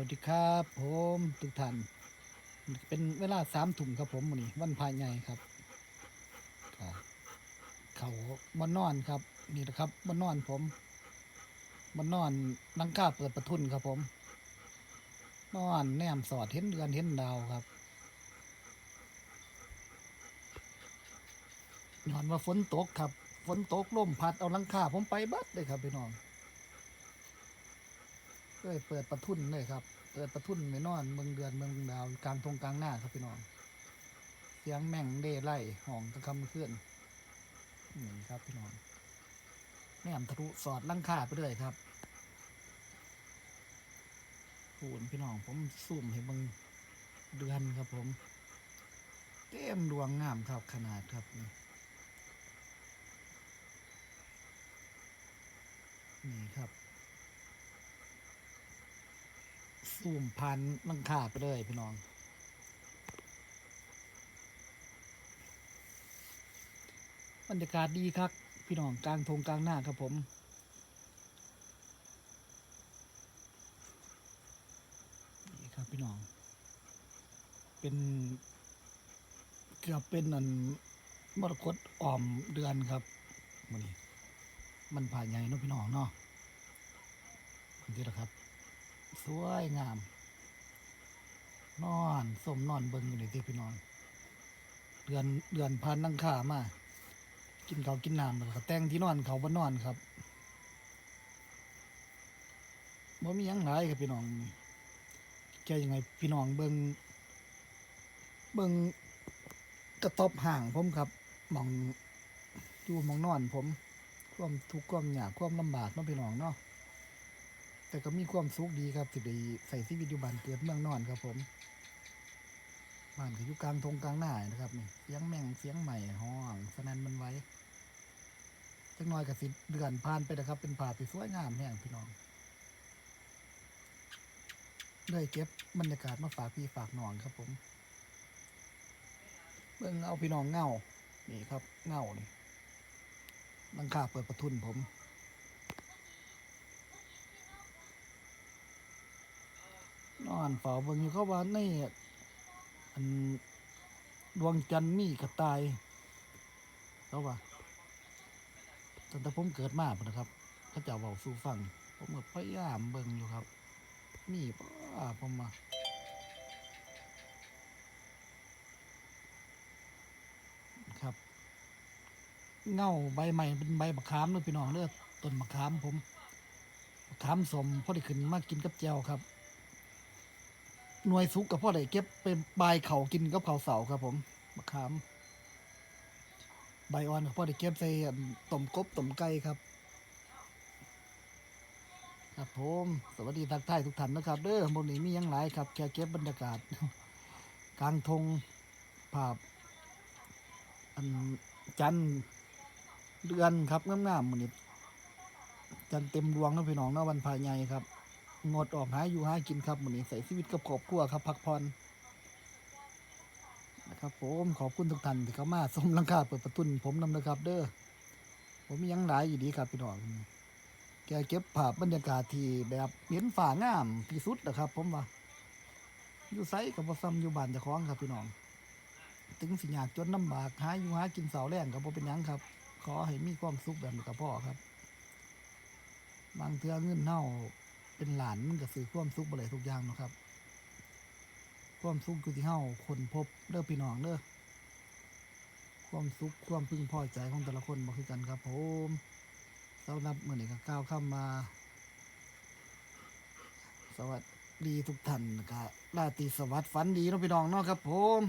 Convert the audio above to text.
วัสดีครับผมทุกท่านเป็นเวลาสามถุงครับผมวันนี้วันพายใหญ่ครับเขาบนนอนครับ นี่นะครับบนนอนผมบนนอนนังก้าเปิดประทุนครับผมนอนแนมสอดเห็นเดือนเห็นดาวครับนอนว่าฝนตกครับ ฝนตกลมพัดเอาลังคาผมไปบัดเลยครับพี่น้อง ยเปิดประทุนเลยครับ เปิดประทุนไม่นอนเมืองเดือนเมืองดาวกลางทงกลางหน้าครับพี่น้อง เสียงแม่งเดไล่ห้องตะคำเคลื่อนนี่ครับพี่น้องแม่มทะลุสอดลังคาไปเลยครับปูนพี่น้องผมซูมให้เบิงเดือนครับผม เต็มดวงงามครับขนาดครับนี่นี่ครับ ซูมพันลังคาไปเลยพี่น้อง บรรยากาศดีครับ พี่น้องกลางทงกลางหน้าครับผมนี่ครับพี่น้อง เป็น เกือบเป็นอันมรกตอ่อมเดือนครับมันนี้มันผ่านใหญ่เนาะพี่น้องเนาะนี่แหละครับ สวยงาม นอนสมนอนเบิ่งอยู่ในที่พี่น้องเดือนเดือนพันนังขามา กินเขากินน้ำแล้วก็แต่งที่นอนเขาบ้านนอนครับบ่มียังหลายครับพี่น้องแกยังไงพี่น้องเบิ่งเบิ่งกระตอบห่างผมครับมองอยู่หมองนอนผมความทุกข์ความยากความลำบากเนาะพี่น้องเนาะ แต่ก็มีความสุขดีครับที่ได้ใส่ชีวิตอยู่บ้านเกิดเมืองนอนครับผมบ้านก็อยู่กลางทงกลางหน้านะครับนี่เสียงแม่งเสียงใหม่ห้องสนั่นมันไว้จักน่อยกับสิเดือนผ่านไปนะครับ เป็นภาที่สวยงามแห่งพี่น้องได้เก็บบรรยากาศมาฝากพี่ฝากน้องครับ ผมเบิ่งเอาพี่น้องเงานี่ครับเงานี่ลังคาเปิดประทุนผม นอนเฝ้าเบิ่งอยู่เขาว่าในอันดวงจันทร์มีกระต่ายเขาว่าตั้งแต่ผมเกิดมาพุ่นนะครับเขาเจะเว้าสู่ฟังผมก็พยายามเบิ่งอยู่ครับมีป้าผมมาครับ เงาใบใหม่เป็นใบมะขามเด้อพี่น้องเด้อต้นมะขามผมมะขามสมพอได้ขึ้นมากินกับแจวครับ หน่วยสุกกับพ่อได้เก็บเป็นใบเขากินกับเขาเสาครับ ผมมะขาม ใบอ่อนกับพ่อได้เก็บใส่ต้มกบต้มไก่ครับ ครับผมสวัสดีทักทายทุกท่านนะครับ เด้อบนนี้มียังหลายครับแค่เก็บบรรยากาศกลางทงภาพอันจันเดือนครับงามๆมันนี้จันเต็มดวงนะพี่น้องนะวันพายใหญ่ครับ งดออกหาอยู่หากินครับมื้อนี้ใส่ชีวิตกับครอบครัวครับพักผ่อนนะครับผมขอบคุณทุกท่านที่เข้ามาสมลังคาเปิดประตุนผมนำนะครับ เด้อผมมียังหลายอยู่ดีครับพี่น้องแกเก็บภาพบรรยากาศที่แบบเห็นฝ่างามที่สุดนะครับ ผมว่าอยู่ไซกับบ่ซ้ำอยู่บ้านเจ้าของครับพี่น้อง ถึงสิยากจนลำบากหาอยู่หากินเสาแรงกับบ่เป็นยังครับ ขอให้มีความสุขแบบนี้กับพ่อครับ บางเทื่อเงินเฮา เป็นหลานมันก็ซื้อความสุขบ่ได้ทุกอย่างนะครับ ความสุขอยู่ที่เฮาคนพบเด้อพี่น้องเด้อความสุขความพึงพอใจของแต่ละคนบ่คือกันครับผมสำหรับมื้อนี้ก็กล่าวคำมา สวัสดีทุกท่านก็ราตรีสวัสดิ์ฝันดีเนาะพี่น้องเนาะครับผม